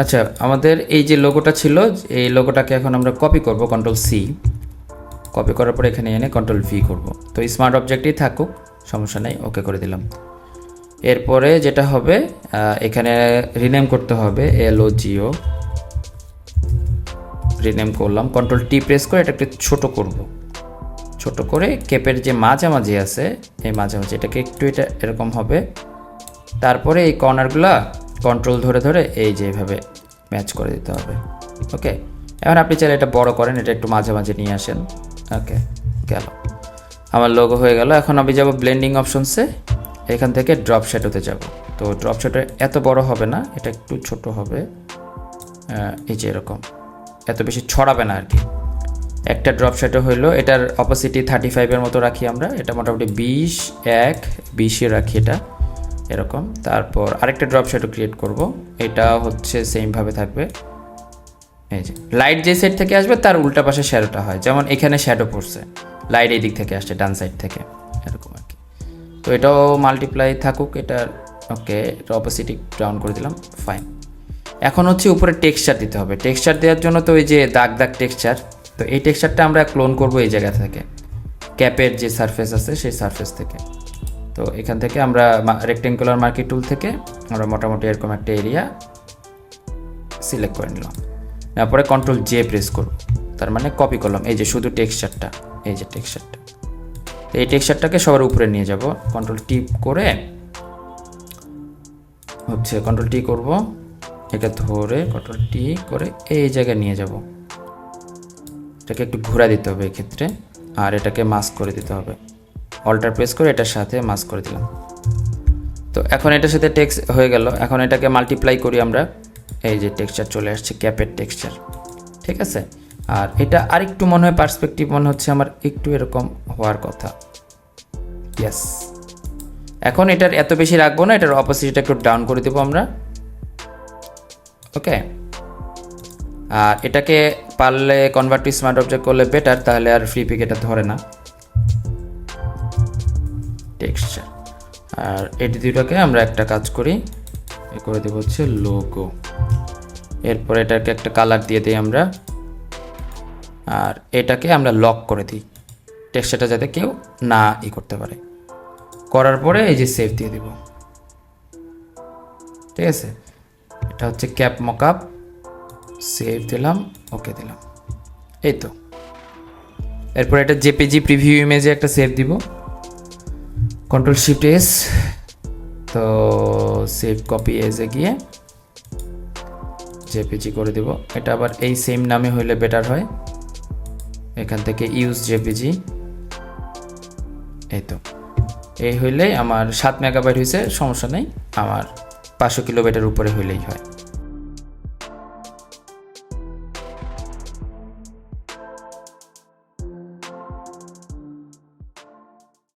আচ্ছা আমাদের এই যে লোগোটা ছিল, এই লোগোটাকে এখন আমরা কপি করব কন্ট্রোল সি কপি করার পর এখানে এনে কন্ট্রোল ভি করব। তো স্মার্ট অবজেক্টই থাকুক, সমস্যা নেই ওকে করে দিলাম। এরপরে যেটা হবে এখানে রিনেম করতে হবে L O G O rename করলাম কন্ট্রোল টি প্রেস করে এটা একটু ছোট করব। ছোট করে কেপের যে মাঝামাঝি আছে, এই মাঝামাঝি, এটাকে একটু এটা এরকম হবে। তারপরে এই কর্নারগুলা কন্ট্রোল ধরে ধরে এই যে এইভাবে ম্যাচ করে দিতে হবে। ওকে এখন আপনি চাইলে এটা বড় করেন, এটা একটু মাঝে মাঝে নিয়ে আসেন। ওকে গেল। আমার লোগো হয়ে গেল। এখন আমি যাব ব্লেন্ডিং অপশনসে এখান থেকে ড্রপ শ্যাডোতে যাব। তো ড্রপ শ্যাডো এত বড় হবে না, এটা একটু ছোট হবে। এই যে এরকম। এত বেশি ছড়াবে না আর কি একটা ড্রপ শ্যাডো হইল, এটার অপোসিটি থার্টি ফাইভের মতো রাখি আমরা। এটা মোটামুটি বিশ, এক বিশে রাখি এটা। এরকম। তারপর আরেকটা ড্রপ শ্যাডো ক্রিয়েট করব। এটা হচ্ছে সেমভাবে থাকবে। এই যে লাইট যে সাইড থেকে আসবে, তার উল্টা পাশে শ্যাডোটা হয়। যেমন এখানে শ্যাডো পড়ছে। লাইট এই দিক থেকে আসছে, ডান সাইড থেকে। এরকম আর কি। তো এটাও মাল্টিপ্লাই থাকুক এটার ওকে অপোসিটি ডাউন করে দিলাম ফাইন এখন হচ্ছে উপরে টেক্সচার দিতে হবে। টেক্সচার দেওয়ার জন্য তো ওই যে দাগ দাগ টেক্সচার তো এই টেক্সচারটা আমরা ক্লোন করব এই জায়গা থেকে। ক্যাপের যে সারফেস আছে, সেই সারফেস থেকে। তো এখান থেকে আমরা রেক্টেঙ্গুলার মার্কেট টুল থেকে আমরা মোটামুটি এরকম একটা এরিয়া সিলেক্ট করে নিলাম। তারপরে কন্ট্রোল জে প্রেস করব। তার মানে কপি করলাম। এই যে শুধু টেক্সচারটা এই যে টেক্সচারটা এই টেক্সচারটাকে সবার উপরে নিয়ে যাব। কন্ট্রোল টিপ করে হচ্ছে কন্ট্রোল টি করব। এটা ধরে কন্ট্রোল টি করে এই জায়গায় নিয়ে যাব। এটাকে একটু ঘোরা দিতে হবে এক্ষেত্রে। আর এটাকে মাস্ক করে দিতে হবে। অল্টার প্রেস করে এটার সাথে মাস্ক করে দিলাম। তো এখন এটার সাথে টেক্স হয়ে গেল। এখন এটাকে মাল্টিপ্লাই করি আমরা। এই যে টেক্সচার চলে আসছে ক্যাপের টেক্সচার ঠিক আছে? আর এটা আরেকটু মনে হয় পার্সপেক্টিভ মনে হচ্ছে আমার একটু এরকম হওয়ার কথা। ইয়েস এখন এটার এত বেশি রাখব না, এটার অপোজিটটা একটু ডাউন করে দেবো আমরা। ওকে আর এটাকে পারলে কনভার্ট টু স্মার্ট অবজেক্ট করলে বেটার তাহলে আর ফ্রি পিক এটা ধরে না। টেক্সচার আর এটি দুটোকে আমরা একটা কাজ করি করে দেবো হচ্ছে লোগো এরপর এটাকে একটা কালার দিয়ে দিই আমরা, আর এটাকে আমরা লক করে দিই টেক্সচারটা যাতে কেউ না ই করতে পারে। করার পরে এই যে সেভ দিয়ে দিব। ঠিক আছে? এটা হচ্ছে ক্যাপ মকআপ সেভ দিলাম ওকে দিলাম। এই তো। এরপর এটা জেপিজি প্রিভিউ ইমেজে একটা সেভ দিব। কন্ট্রোল শিফট এস তো সেভ কপি এসে গিয়ে জেপিজি করে দিব। এটা আবার এই সেম নামে হইলে বেটার হয়। এখান থেকে ইউজ জেপিজি এই তো। এই হইলে আমার সাত মেগাবাইট হয়েছে সমস্যা নেই। আমার পাঁচশো কিলোমিটার উপরে হইলেই হয়।